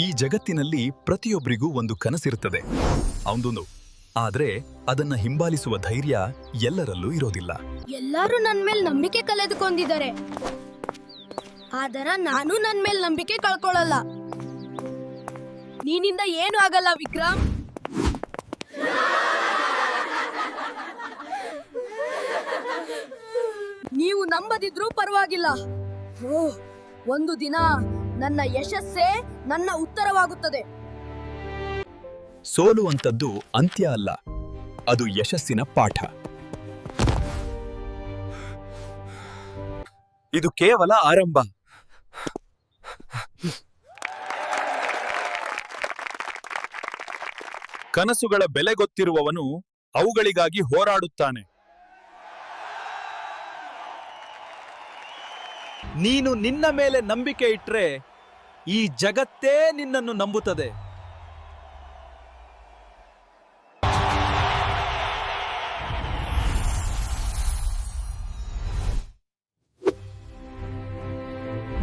ಈ ಜಗತ್ತಿನಲ್ಲಿ ಪ್ರತಿಯೊಬ್ಬರಿಗೂ ಒಂದು ಕನಸಿರುತ್ತದೆ. ಅವನದೊಂದು ಆದ್ರೆ ಅದನ್ನ ಹಿಂಬಾಲಿಸುವ ಧೈರ್ಯ ಎಲ್ಲರಲ್ಲೂ ಇರೋದಿಲ್ಲ. ಎಲ್ಲರೂ ನನ್ ಮೇಲೆ ನಂಬಿಕೆ ಕಳೆದುಕೊಂಡಿದ್ದಾರೆ. ಆದರ ನಾನು ನನ್ ಮೇಲೆ ನಂಬಿಕೆ ಕಳ್ಕೊಳ್ಳಲ್ಲ. ನೀನಿಂದ ಏನು ಆಗಲ್ಲ ವಿಕ್ರಮ್? ನೀವು ನಂಬದಿದ್ರೂ ಪರವಾಗಿಲ್ಲ. ಓ ಒಂದು ದಿನ ನನ್ನ ಯಶಸ್ಸೇ ನನ್ನ ಉತ್ತರವಾಗುತ್ತದೆ. ಸೋಲುವಂಥದ್ದು ಅಂತ್ಯ ಅಲ್ಲ ಅದು ಯಶಸ್ಸಿನ ಪಾಠ. ಇದು ಕೇವಲ ಆರಂಭ. ಕನಸುಗಳ ಬೆಲೆ ಗೊತ್ತಿರುವವನು ಅವುಗಳಿಗಾಗಿ ಹೋರಾಡುತ್ತಾನೆ. ನೀನು ನಿನ್ನ ಮೇಲೆ ನಂಬಿಕೆ ಇಟ್ರೆ ಈ ಜಗತ್ತೇ ನಿನ್ನನ್ನು ನಂಬುತ್ತದೆ.